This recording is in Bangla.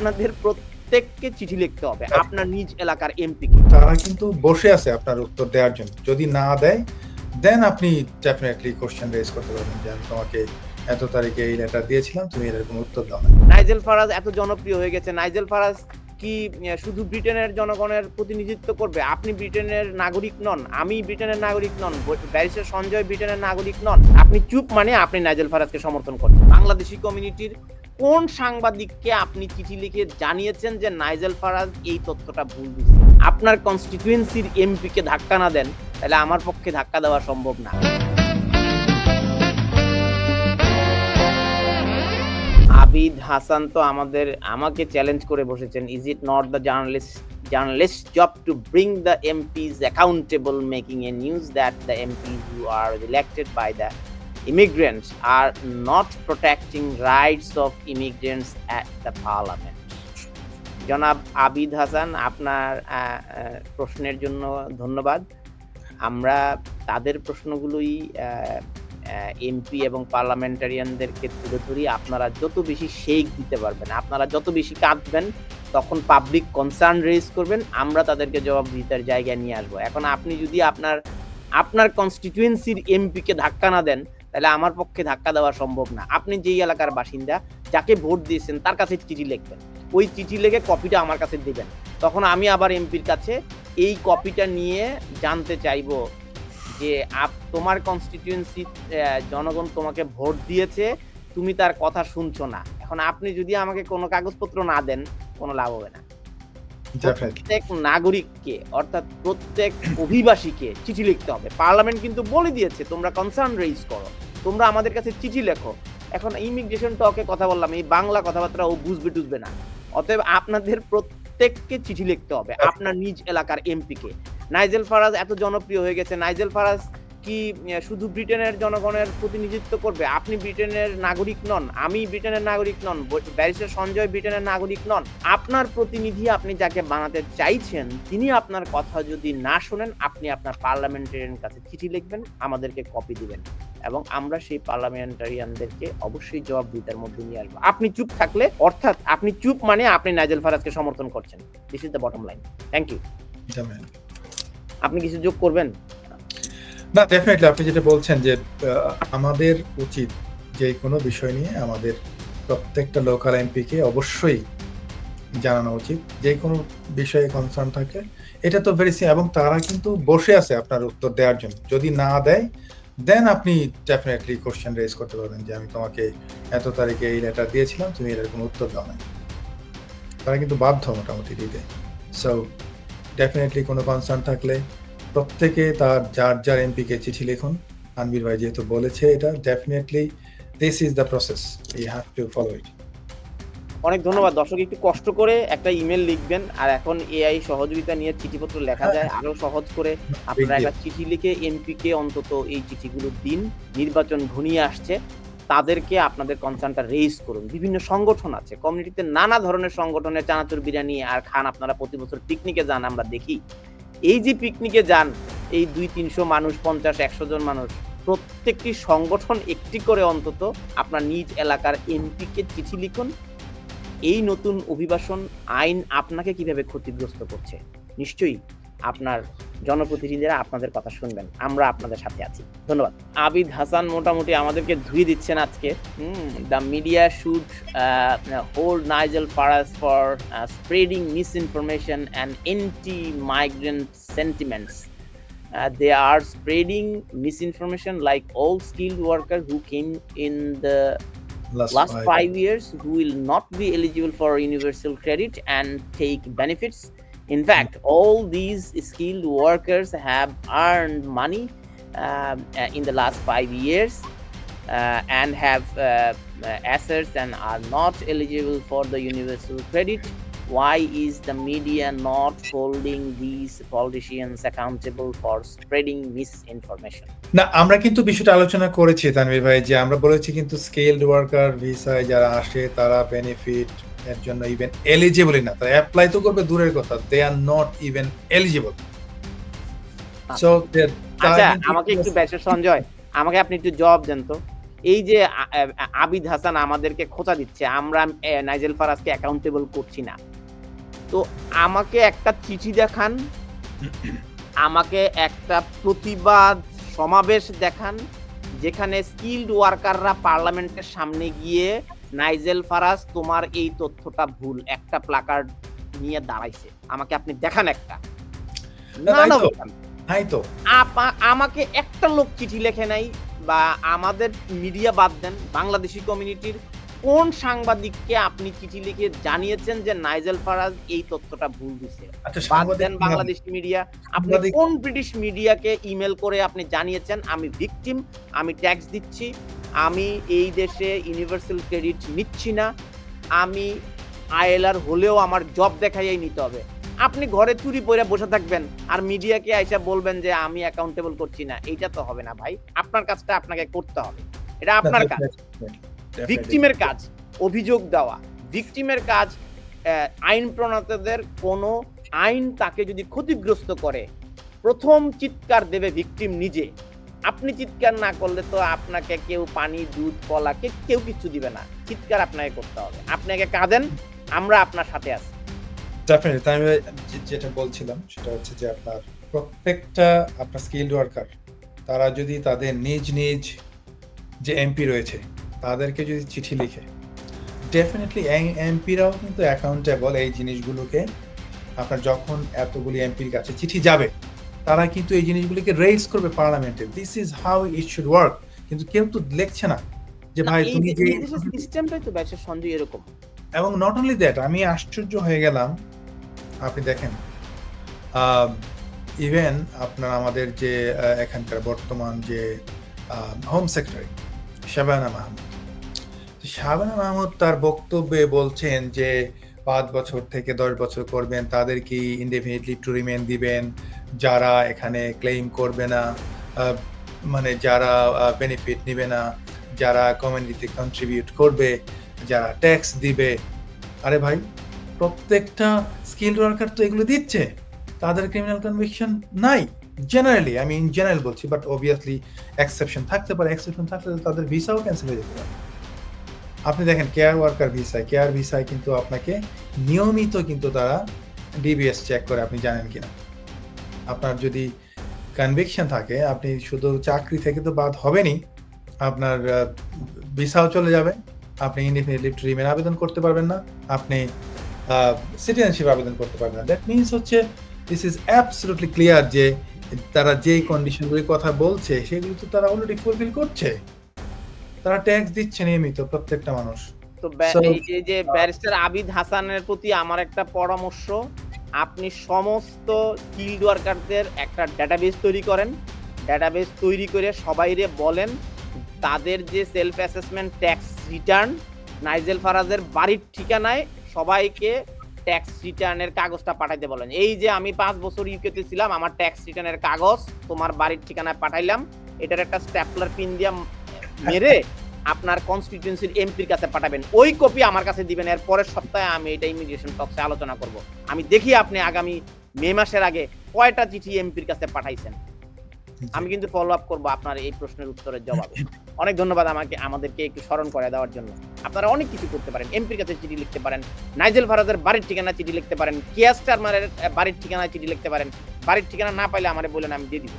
আপনাদের প্রত্যেককে চিঠি লিখতে হবে আপনার নিজ এলাকার এমপিকে তারা কিন্তু বসে আছে আপনার উত্তর দেওয়ার জন্য। যদি না দেয় দেন আপনি ডেফিনেটলি কোশ্চেন রেজ করতে পারবেন যে আমি তোমাকে এত তারিখে এই লেটার দিয়েছিলাম তুমি এর কোনো উত্তর দাও না নাইজেল ফারাজ এত জনপ্রিয় হয়ে গেছে। নাইজেল ফারাজ কি শুধু ব্রিটেনের জনগণের প্রতিনিধিত্ব করবে? আপনি ব্রিটেনের নাগরিক নন আমি ব্রিটেনের নাগরিক নন ব্যারিস্টার সঞ্জয় ব্রিটেনের নাগরিক নন। আপনি চুপ মানে আপনি নাইজেল ফারাজকে সমর্থন করছেন। বাংলাদেশি কমিউনিটির কোন সাংবাদিককে আপনি চিঠি লিখে জানিয়েছেন যে নাইজেল ফারাজ এই তথ্যটা ভুল দিচ্ছে আপনার কনস্টিটিউয়েন্সির এমপিকে ধাক্কা না দেন, তাহলে আমার পক্ষে ধাক্কা দেওয়া সম্ভব না। আবিদ হাসান তো আমাদের, আমাকে চ্যালেঞ্জ করে বসেছেন is it not the journalist journalist job to bring the MPs accountable making a news that the MPs who are elected by the immigrants are not protecting rights of immigrants at the parliament. জনাব আবিদ হাসান, আপনার প্রশ্নের জন্য ধন্যবাদ। আমরা তাদের প্রশ্নগুলোই এমপি এবং পার্লামেন্টারিয়ানদেরকে তুলে ধরি। আপনারা যত বেশি শেক দিতে পারবেন, আপনারা যত বেশি কাঁদবেন, তখন পাবলিক কনসার্ন রেজ করবেন। আমরা তাদেরকে জবাবদিহিতার জায়গায় নিয়ে আসব। এখন আপনি যদি আপনার আপনার কনস্টিটিউয়েন্সির এমপিকে ধাক্কা না দেন তাহলে আমার পক্ষে ধাক্কা দেওয়া সম্ভব না। আপনি যেই এলাকার বাসিন্দা যাকে ভোট দিয়েছেন তার কাছে চিঠি লিখবেন। ওই চিঠি লিখে কপিটা আমার কাছে দিবেন। তখন আমি আবার এমপির কাছে এই কপিটা নিয়ে জানতে চাইব যে আপ তোমার কনস্টিটিউয়েন্সি জনগণ তোমাকে ভোট দিয়েছে তুমি তার কথা শুনছো না। এখন আপনি যদি আমাকে কোনো কাগজপত্র না দেন কোনো লাভ হবে না। প্রত্যেক নাগরিককে অর্থাৎ প্রত্যেক অভিবাসীকে চিঠি লিখতে হবে। পার্লামেন্ট কিন্তু বলে দিয়েছে তোমরা কনসার্ন রেইজ করো। তোমরা আমাদের কাছে চিঠি লেখো। এখন ইমিগ্রেশন টকে কথা বললাম, এই বাংলা কথাবার্তা ও বুঝবে টুঝবে না। অতএব আপনাদের প্রত্যেককে চিঠি লিখতে হবে, আপনার নিজ এলাকার এমপিকে। নাইজেল ফারাজ এত জনপ্রিয় হয়ে গেছে, নাইজেল ফারাজ কি শুধু ব্রিটেনের জনগণের প্রতিনিধিত্ব করবে? আপনি ব্রিটেনের নাগরিক নন, আমি ব্রিটেনের নাগরিক নন ব্যারিস্টার সঞ্জয় ব্রিটেনের নাগরিক নন। আপনার প্রতিনিধি আপনি যাকে বানাতে চাইছেন, তিনি আপনার কথা যদি না শোনেন, আপনি আপনার পার্লামেন্টারিয়ান কাছে চিঠি লিখবেন, আমাদেরকে কপি দিবেন। এবং আমরা সেই পার্লামেন্টারিয়ানদেরকে অবশ্যই জবাবদিহিতার মধ্যে নিয়ে আসব। আপনি চুপ থাকলে অর্থাৎ আপনি চুপ মানে আপনি নাইজেল ফারাজকে সমর্থন করছেন। This is the bottom line thank you আপনি কিছু যোগ করবেন? না ডেফিনেটলি আপনি যেটা বলছেন যে আমাদের উচিত যে কোনো বিষয় নিয়ে আমাদের প্রত্যেকটা লোকাল এমপিকে অবশ্যই জানানো উচিত। যে কোনো বিষয়ে কনসার্ন থাকে এটা তো ভেরি এবং তারা কিন্তু বসে আছে আপনার উত্তর দেওয়ার জন্য। যদি না দেয় দেন আপনি ডেফিনেটলি কোশ্চেন রেজ করতে পারবেন যে আমি তোমাকে এত তারিখে এই লেটার দিয়েছিলাম, তুমি এটার কোনো উত্তর দাও নাই। তারা কিন্তু বাধ্য মোটামুটি দিতে সো ডেফিনেটলি কোনো কনসার্ন থাকলে প্রত্যেকে তার, যার যার এমপিকে চিঠি লিখুন। আনবির ভাই যেহেতু বলেছে এটা definitely this is the process you have to follow it অনেক ধন্যবাদ। দর্শক একটু কষ্ট করে একটা ইমেল লিখবেন আর এখন এআই সহযোগিতা নিয়ে চিঠিপত্র লেখা যায়। আরও সহজ করে আপনারা একটা চিঠি লিখে এমপি কে অন্তত এই চিঠিগুলো দিন। নির্বাচন ঘনিয়ে আসছে। তাদেরকে আপনাদের কনসার্নটা রেইজ করুন। বিভিন্ন সংগঠন আছে। কমিউনিটিতে নানা ধরনের সংগঠনের চানাচুর বিরিয়ানি আর খান আপনারা প্রতি বছর পিকনিকে যান আমরা দেখি। এই যে পিকনিকে যান এই দুই তিনশো মানুষ পঞ্চাশ একশো জন মানুষ প্রত্যেকটি সংগঠন একটি করে অন্তত আপনার নিজ এলাকার এমপিকে চিঠি লিখুন। এই নতুন অভিবাসন আইন আপনাকে কীভাবে ক্ষতিগ্রস্ত করছে? নিশ্চয়ই আপনার জনপ্রতিনিধিরা আপনাদের কথা শুনবেন, আমরা আপনাদের সাথে আছি। ধন্যবাদ। আবিদ হাসান মোটামুটি আমাদেরকে ধুয়ে দিচ্ছেন আজকে। The media should hold Nigel Farage for spreading misinformation and anti migrant sentiments they are spreading misinformation like all skilled workers who came in the last five years who will not be eligible for universal credit and take benefits. In fact, all these skilled workers have earned money um, uh, in the last five years uh, and have uh, uh, assets and are not eligible for the universal credit. Why is the media not holding these politicians accountable for spreading misinformation? না আমরা কিন্তু বিষয়টা আলোচনা করেছি তানভীর ভাই যে আমরা বলেছি কিন্তু স্কেলড ওয়ার্কার ভিসায় যারা আসে তারা বেনিফিট এর জন্য ইভেন এলিজিবলই না। তারা অ্যাপ্লাই তো করবে দূরের কথা they are not even eligible so আচ্ছা আমাকে একটু ব্যাসের সঞ্জয় আমাকে আপনি একটু জবাব দেন তো। এই যে আবিদ হাসান আমাদেরকে খোঁচা দিচ্ছে আমরা নাইজেল ফারাজকে অ্যাকাউন্টেবল করছি না। তো আমাকে একটা চিঠি দেখান। আমাকে একটা প্রতিবাদ সমাবেশ দেখান যেখানে স্কিল্ড ওয়ার্কাররা পার্লামেন্টের সামনে গিয়ে নাইজেল ফারাজ তোমার এই তথ্যটা ভুল। একটা প্লাকার্ড নিয়ে দাঁড়াইছে। আমাকে আপনি দেখান একটা। না, না তাই তো। আমাকে একটা লোক চিঠি লেখে নাই বা আমাদের মিডিয়া বাদ দেন বাংলাদেশি কমিউনিটির কোন সাংবাদিককে আপনি চিঠি লিখে জানিয়েছেন যে নাইজেল ফারাজ এই তথ্যটা ভুল দিছে? আচ্ছা বাদ দেন বাংলাদেশি মিডিয়া। আপনি কোন ব্রিটিশ মিডিয়াকে ইমেল করে আপনি জানিয়েছেন? আমি ভিকটিম আমি ট্যাক্স দিচ্ছি আমি এই দেশে ইউনিভার্সাল ক্রেডিট নিচ্ছি না আমি আইএলআর হলেও আমার জব দেখাইয়াই নিতে হবে। আপনি ঘরে চুরি পরে বসে থাকবেন আর মিডিয়াকে আইসা বলবেন যে আমি অ্যাকাউন্টেবল করছি না। এইটা তো হবে না ভাই। আপনার কাজটা আপনাকে করতে হবে। এটা আপনার কাজ। ভিকটিমের কাজ অভিযোগ দেওয়া। ভিকটিমের কাজ আইন প্রণেতাদের কোনো আইন তাকে যদি ক্ষতিগ্রস্ত করে প্রথম চিৎকার দেবে ভিকটিম নিজে। আপনি চিৎকার না করলে তো আপনাকে কেউ পানি দুধ কলাকে কেউ কিছু দিবে না। চিৎকার আপনাকে করতে হবে। আপনাকে কাঁদেন আমরা আপনার সাথে আছি। ডেফিনেটলি আমি যেটা বলছিলাম সেটা হচ্ছে যে আপনার প্রত্যেকটা আপনার স্কিল্ড ওয়ার্কার তারা যদি তাদের নিজ নিজ যে এমপি রয়েছে তাদেরকে যদি চিঠি লিখে ডেফিনেটলি এমপিরাও কিন্তু অ্যাকাউন্টেবল এই জিনিসগুলোকে। আপনার যখন এতগুলি এমপির কাছে চিঠি যাবে তারা কিন্তু এই জিনিসগুলিকে রেজ করবে পার্লামেন্টে this is how it should work কিন্তু কেউ তো লিখছে না যে ভাই তুমি যে- সিস্টেমটাই তো ব্যাসের সঞ্জয় এরকম। এবং নট অনলি দ্যাট আমি আশ্চর্য হয়ে গেলাম। আপনি দেখেন ইভেন আপনার আমাদের যে এখানকার বর্তমান যে হোম সেক্রেটারি শাবানা মাহমুদ। শাবানা মাহমুদ তার বক্তব্যে বলছেন যে, পাঁচ বছর থেকে দশ বছর করবেন তাদেরকে ইনডেফিনিটলি টু রিমেন দিবেন? যারা এখানে ক্লেম করবে না মানে যারা বেনিফিট নেবে না, যারা কমিউনিটিতে কন্ট্রিবিউট করবে, যারা ট্যাক্স দিবে। আরে ভাই, প্রত্যেকটা স্কিল ওয়ার্কার তো এগুলো দিচ্ছে। তাদের ক্রিমিনাল কনভিকশন নাই। জেনারেলি আমি ইন জেনারেল বলছি বাট অবভিয়াসলি এক্সেপশন থাকতে পারে এক্সেপশন থাকলে তাদের ভিসাও ক্যান্সেল হয়ে যেতে পারে। আপনি দেখেন কেয়ার ওয়ার্কার ভিসায় কেয়ার ভিসায় কিন্তু আপনাকে নিয়মিত কিন্তু তারা ডিবিএস চেক করে, আপনি জানেন কিনা। আপনার যদি কনভিকশন থাকে, আপনি শুধু চাকরি থেকে তো বাদ হবেনই, আপনার ভিসাও চলে যাবে, আপনি ইনডিফিনিটলি ট্রিমের আবেদন করতে পারবেন না, আপনি সিটিজেনশিপ আবেদন করতে পারবেন না। দ্যাট মিনস হচ্ছে দিস ইজ অ্যাবসলুটলি ক্লিয়ার যে তারা যেই কন্ডিশনগুলির কথা বলছে সেগুলো তো তারা অলরেডি ফুলফিল করছে। তারা ট্যাক্স দিচ্ছে নিয়মিত প্রত্যেকটা মানুষ। তো এই যে- যে ব্যারিস্টার আবিদ হাসানের প্রতি আমার একটা পরামর্শ আপনি সমস্ত স্কিল্ড ওয়ার্কারদের একটা ডেটাবেস তৈরি করেন। ডেটাবেস তৈরি করে সবাইরে বলেন তাদের যে self assessment tax return Nigel ফারাজের বাড়ির ঠিকানায় সবাইকে ট্যাক্স রিটার্নের কাগজটা পাঠাইতে বলেন। এই যে আমি পাঁচ বছর ইউকেতে ছিলাম, আমার ট্যাক্স রিটার্নের কাগজ তোমার বাড়ির ঠিকানায় পাঠাইলাম। এটার একটা স্ট্যাপলার পিন দিয়ে মেরে আপনার কনস্টিটিউয়েন্সির এমপির কাছে পাঠাবেন। ওই কপি আমার কাছে দিবেন, এর পরের সপ্তাহে আমি এটা ইমিগ্রেশন টক্সে আলোচনা করব। আমি দেখি আপনি আগামী মে মাসের আগে কয়টা চিঠি এমপির কাছে পাঠাইছেন। আমি কিন্তু ফলো আপ করব আপনার এই প্রশ্নের উত্তরের জবাবে। অনেক ধন্যবাদ আমাকে, আমাদেরকে একটু স্মরণ করে দেওয়ার জন্য। আপনারা অনেক কিছু করতে পারেন। এমপির কাছে চিঠি লিখতে পারেন। নাইজেল ভারতের বাড়ির ঠিকানা চিঠি লিখতে পারেন। কিয়াস্টার মারের বাড়ির ঠিকানা চিঠি লিখতে পারেন। বাড়ির ঠিকানা না পাইলে আমার বলেন আমি দিয়ে দিব।